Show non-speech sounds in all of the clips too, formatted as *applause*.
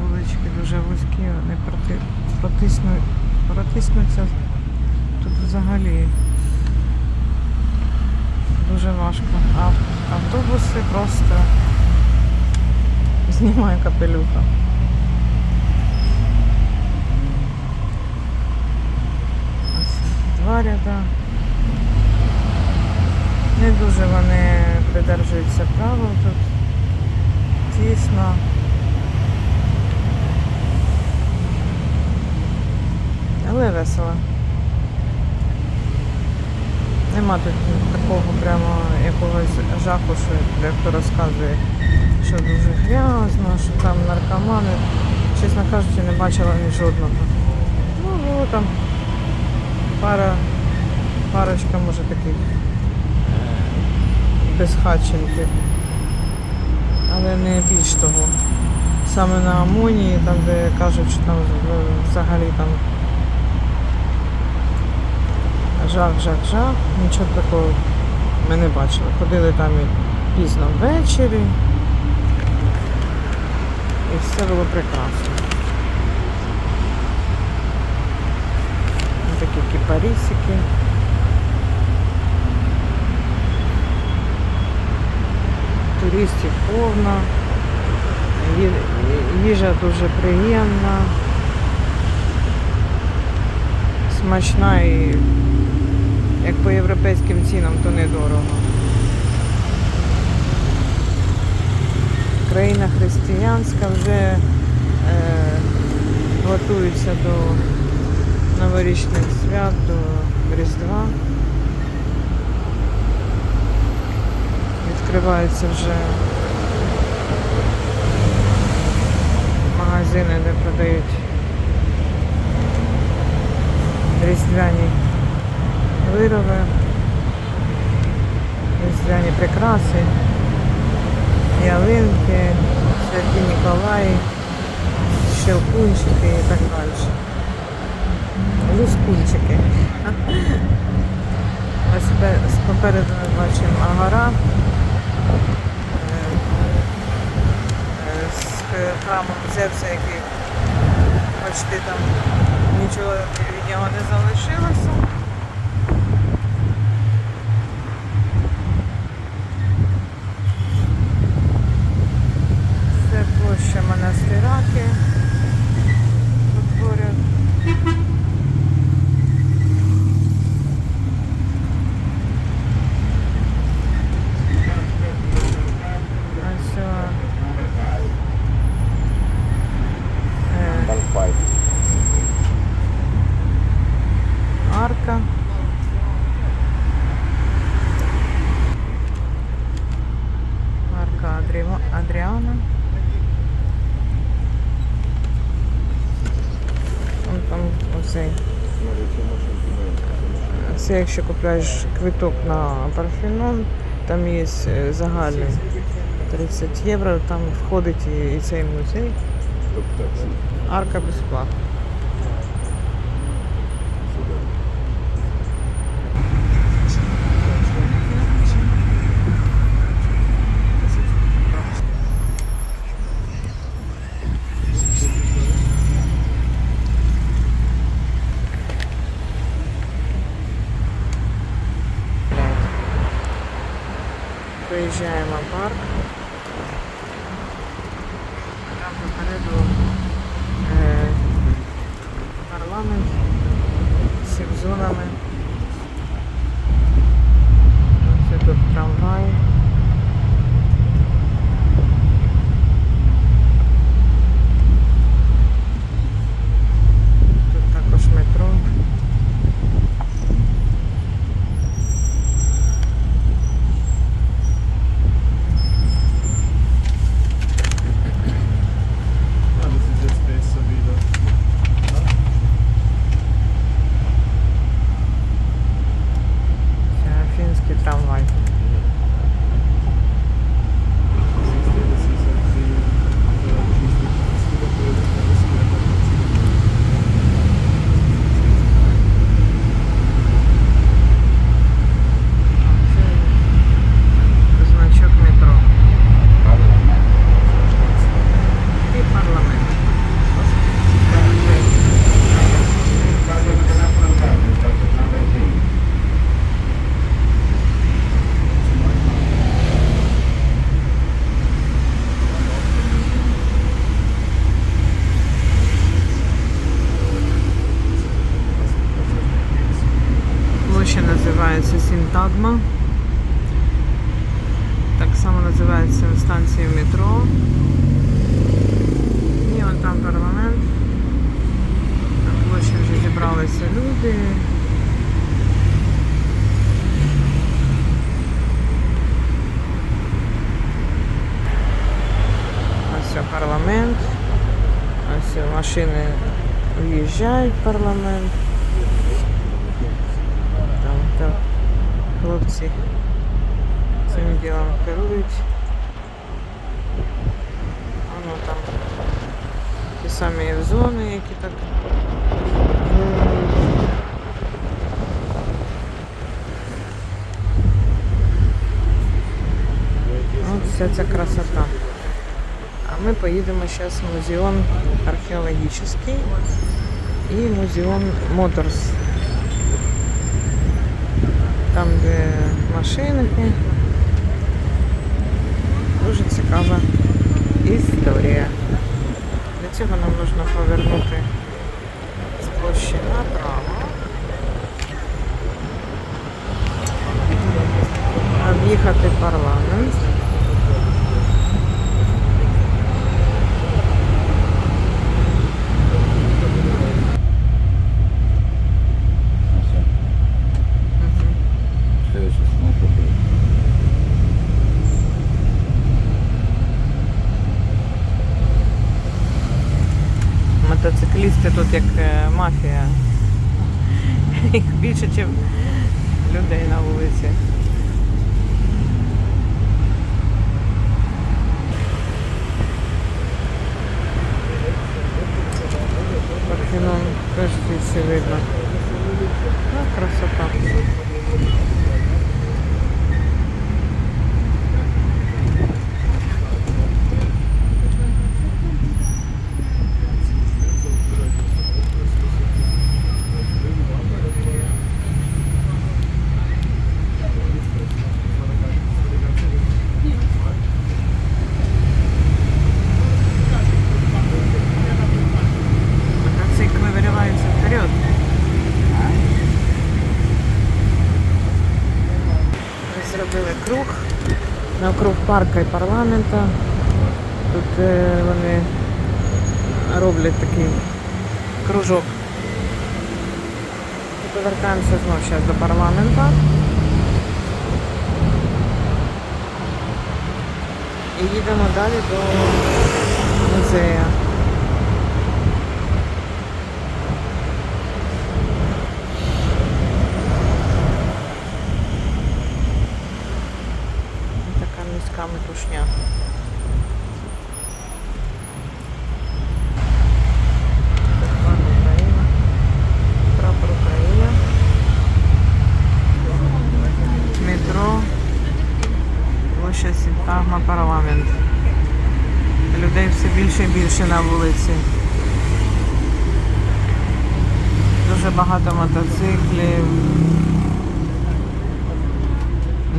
Вулички дуже вузькі, вони проти, протисну, протиснуться тут взагалі дуже важко. А автобуси просто знімає капелюха. Ось два ряда. Не дуже вони придержуються правил тут. Тісно. Але весело. Нема тут такого прямо якогось жаху, що дехто розказує, що дуже грязно, що там наркомани. Чесно кажучи, не бачила ні жодного. Ну, було там пара, парочка, може, таких безхатченків. Але не більш того. Саме на Амонії, там, де кажуть, що там взагалі там жах, жах, жах. Нічого такого ми не бачили. Ходили там і пізно ввечері. І все було прекрасно. Такі кіпарісики. Туристів повно. Їжа дуже приємна, смачна і як по європейським цінам, то недорого. Країна християнська вже е, готується до новорічних свят, до Різдва. Відкриваються вже магазини, де продають різдвяні вироби, різдвяні прикраси, ялинки, святі Ніколаї, щелкунчики і так далі. Лускунчики. Ось попереду ми бачимо Агара. Е, е, З Зевса, який почти там нічого від нього не залишилося. Це площа монастираки. Тут поряд. Ось о, е, Банкфайт. арка. Арка Адріма- Адріана. Вон там оцей. Це якщо купляєш квиток на Парфенон, там є е, загальний 30 євро, там входить і, цей музей. Тобто Арка безплатна. Синтагма. Так само називається станція метро. І вон там парламент. На площі вже зібралися люди. Ось парламент. Ось машини в'їжджають в парламент. Так, хлопці цим ділом керують. Воно там ті самі зони, які так. От вся ця красота. А ми поїдемо зараз в музеон археологічний і музеон Моторс. Там, де машинки. Дуже цікава історія. Для цього нам потрібно повернути з площі направо. Об'їхати парламент. Як е, мафія. *laughs* Їх більше, ніж людей на вулиці. Парфенон теж звідси видно. Ну, красота. Зробили круг навкруг парка і парламента. Тут е, вони роблять такий кружок. І повертаємося знову зараз до парламента. І їдемо далі до музею. Площа Сінтагма, парламент. Людей все більше і більше на вулиці. Дуже багато мотоциклів.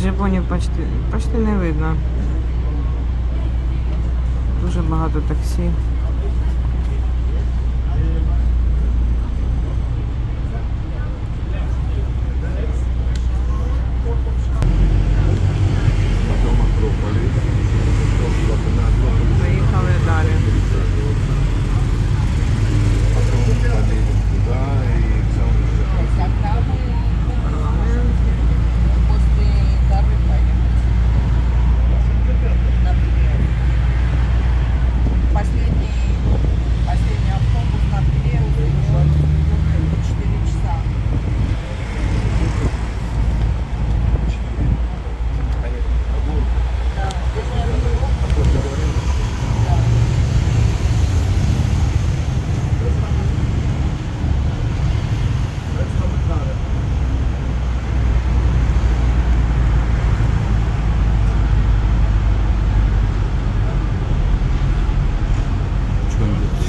Джипонів почти, почти не видно. Дуже багато таксі.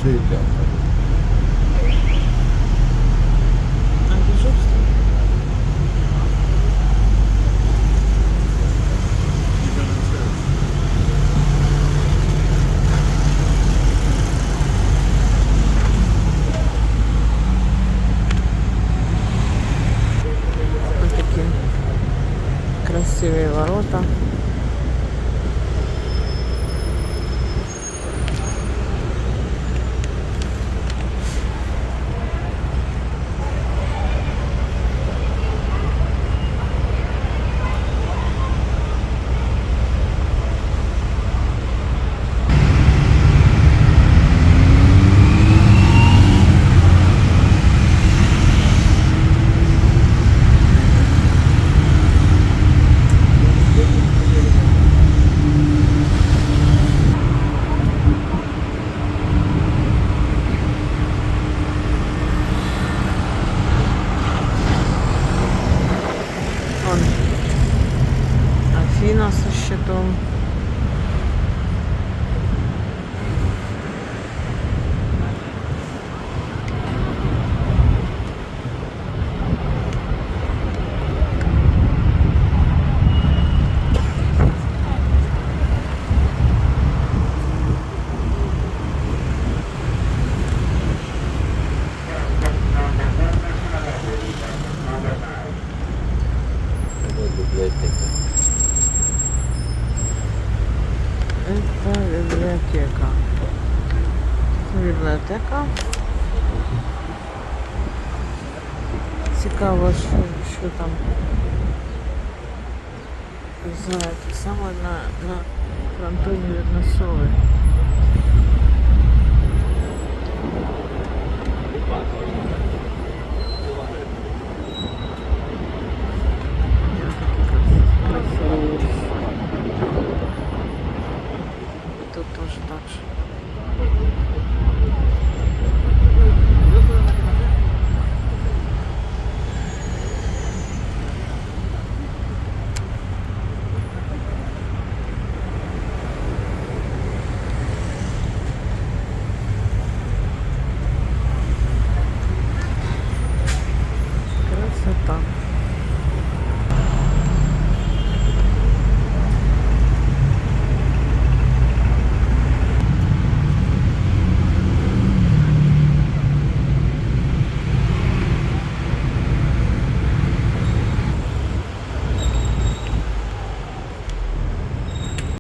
ശരി Это библиотека. Бібліотека. Цікаво, що, що там за те саме на, на фронтоні. Красиві.